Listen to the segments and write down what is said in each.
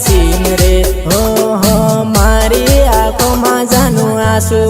હસીન રે. હો હો મારી આંખોમાં જાનું આંસુ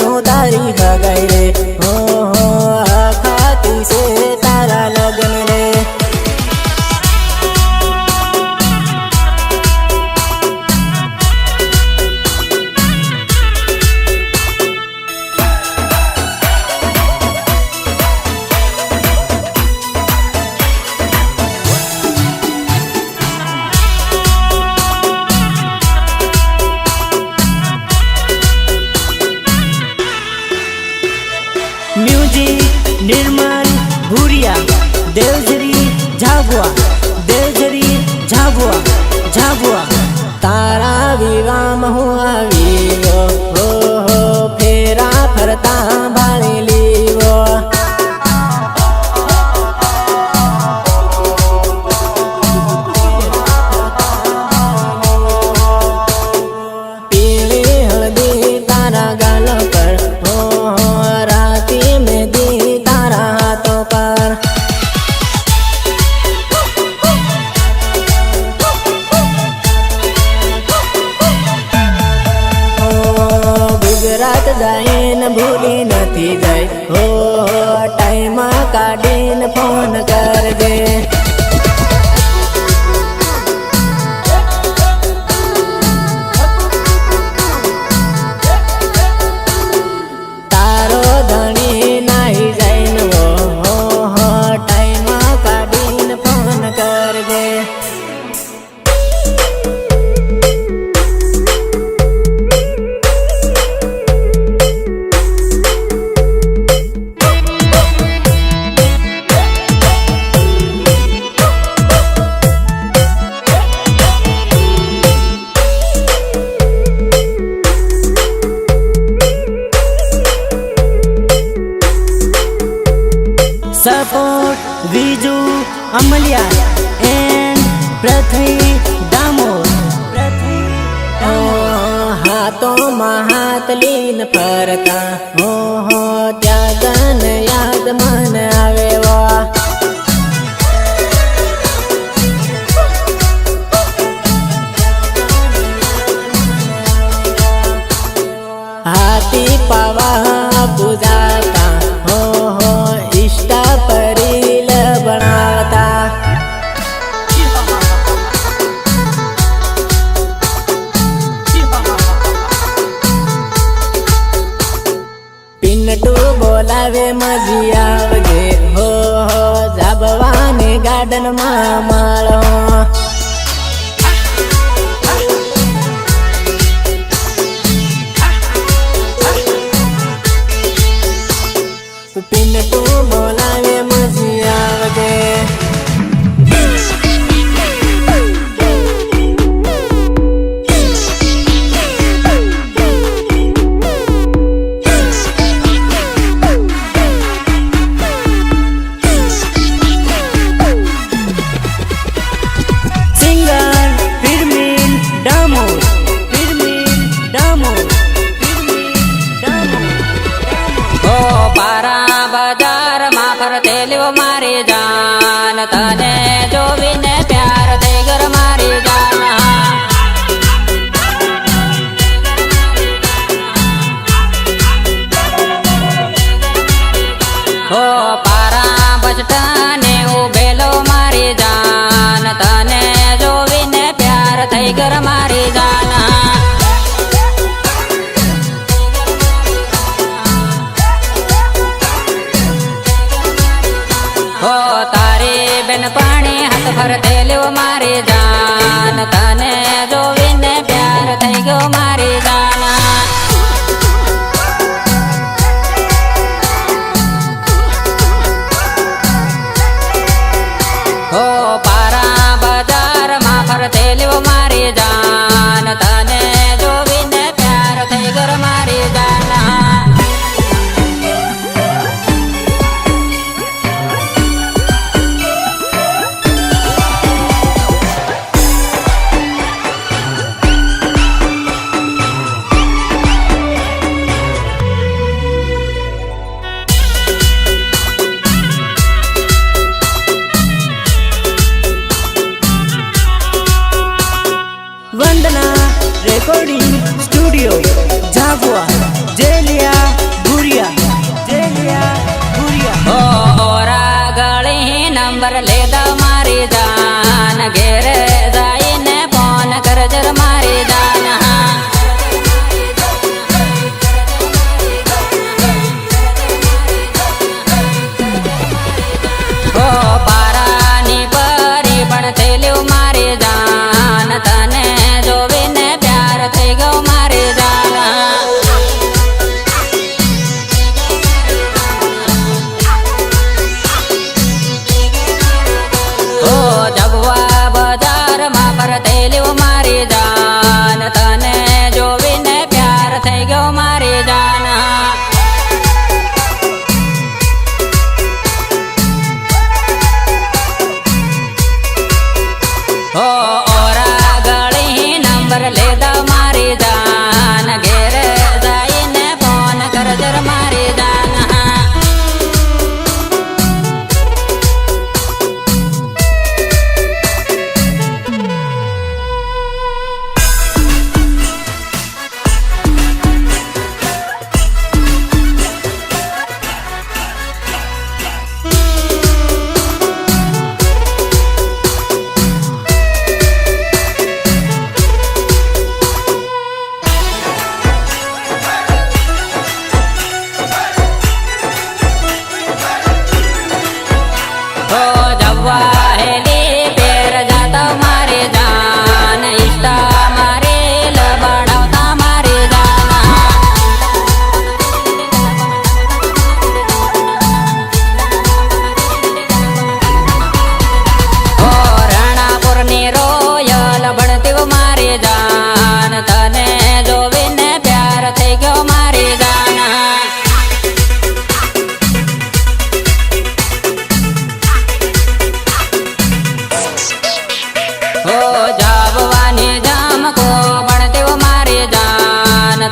નો તારી હગાઈ રે. દેવજરી જાગવા દેવજરી જાગવા જાગવા તારા વિવામ હું આવી હો ફેરા ફરતા રાત જાઈને ભૂલી નથી જાય. હો ટાઈમ કાઢીને ફોન કરજે. परता મારી જાન તને જોવીને પ્યાર થઈ ગરમા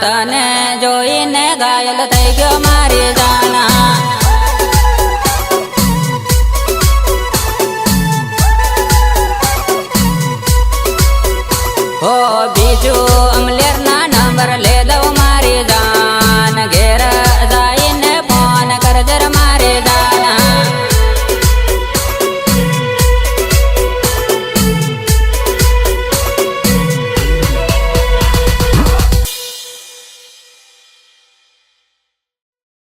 તને જોઈને ઘાયલ થઈ ગયો